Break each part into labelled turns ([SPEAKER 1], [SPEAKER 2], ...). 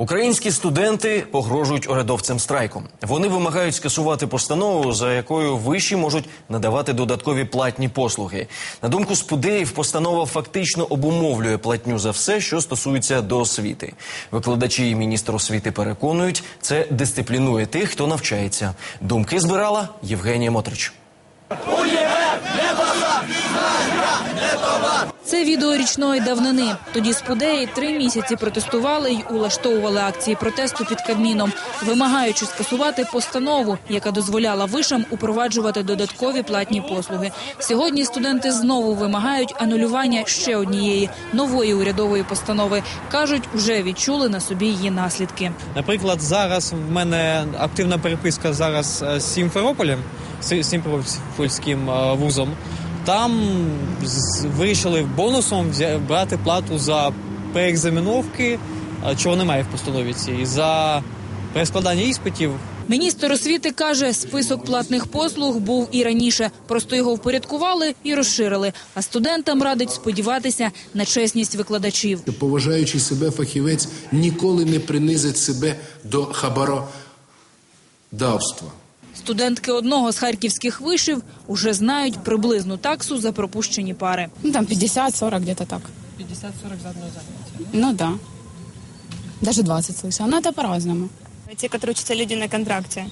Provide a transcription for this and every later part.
[SPEAKER 1] Українські студенти погрожують урядовцям страйком. Вони вимагають скасувати постанову, за якою виші можуть надавати додаткові платні послуги. На думку спудеїв, постанова фактично обумовлює платню за все, що стосується до освіти. Викладачі і міністр освіти переконують, це дисциплінує тих, хто навчається. Думки збирала Євгенія Мотрич.
[SPEAKER 2] Це відео річної давнини. Тоді спудеї три місяці протестували й улаштовували акції протесту під Кабміном, вимагаючи скасувати постанову, яка дозволяла вишам упроваджувати додаткові платні послуги. Сьогодні студенти знову вимагають анулювання ще однієї нової урядової постанови. кажуть, вже відчули на собі її наслідки.
[SPEAKER 3] Наприклад, зараз в мене активна переписка зараз е, з Сімферополем, з Сімферопольським е, вузом. Там вирішили бонусом брати плату за переекзаменовки, чого немає в постанові цій, за перескладання іспитів.
[SPEAKER 2] Міністр освіти каже, список платних послуг був і раніше. Просто його впорядкували і розширили. А студентам радить сподіватися на чесність викладачів.
[SPEAKER 4] Поважаючи себе фахівець ніколи не принизить себе до хабародавства.
[SPEAKER 2] Студентки одного з харківських вишів уже знають приблизну таксу за пропущені пари.
[SPEAKER 5] Ну, там 50-40 где-то так.
[SPEAKER 3] 50-40 за одне заняття.
[SPEAKER 5] Ну да. Даже 20 слышала. Но это по-разному.
[SPEAKER 6] Те, которые учатся люди на контракте.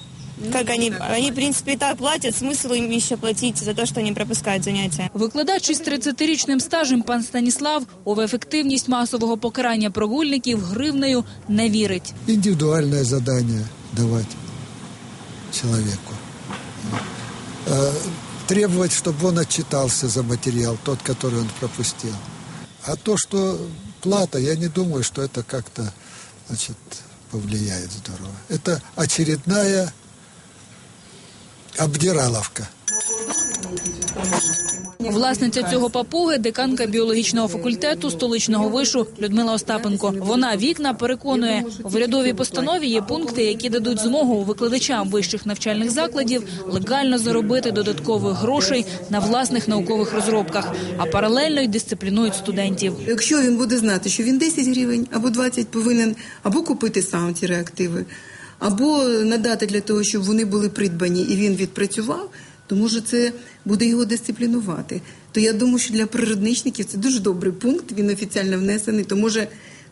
[SPEAKER 6] Как они, они, в принципе, и так платят, смысл им еще платить за то, что они пропускают занятия.
[SPEAKER 2] Викладач із 30-річним стажем пан Станіслав у ефективність масового покарання прогульників гривнею не вірить.
[SPEAKER 7] индивидуальное задание давать Человеку. Э, Требовать, чтобы он отчитался за материал, тот, который он пропустил. А то, что плата, я не думаю, что это как-то значит, повлияет здорово. Это очередная обдираловка.
[SPEAKER 2] Власниця цього папуги деканка біологічного факультету столичного вишу Людмила Остапенко. Вона вікна переконує, в урядовій постанові є пункти, які дадуть змогу викладачам вищих навчальних закладів легально заробити додаткових грошей на власних наукових розробках, а паралельно й дисциплінують студентів.
[SPEAKER 8] Якщо він буде знати, що він 10 гривень або 20 повинен або купити сам ці реактиви, або надати для того, щоб вони були придбані і він відпрацював, то може це буде його дисциплінувати. То я думаю, що для природничників це дуже добрий пункт. Він офіційно внесений. То може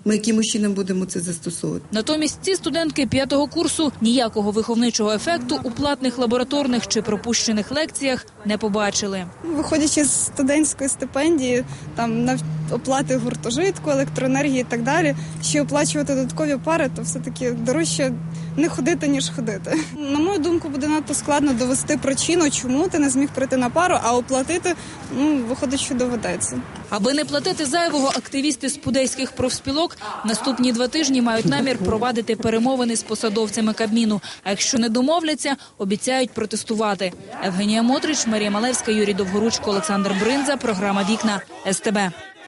[SPEAKER 8] ми якимось чином будемо це застосовувати.
[SPEAKER 2] Натомість ці студентки п'ятого курсу ніякого виховничого ефекту у платних лабораторних чи пропущених лекціях не побачили.
[SPEAKER 9] Виходячи з студентської стипендії, там оплати гуртожитку, електроенергії і так далі, ще оплачувати додаткові пари, то все таки дорожче не ходити ніж ходити. На мою думку, буде надто складно довести причину, чому ти не зміг прийти на пару, а оплатити ну виходить, що доведеться.
[SPEAKER 2] Аби не платити зайвого, активісти спудейських профспілок наступні два тижні мають намір провадити перемовини з посадовцями Кабміну. А якщо не домовляться, обіцяють протестувати. Евгенія Мотрич, Марія Малевська, Юрій Довгоручко, Олександр Бринза. Програма Вікна СТБ.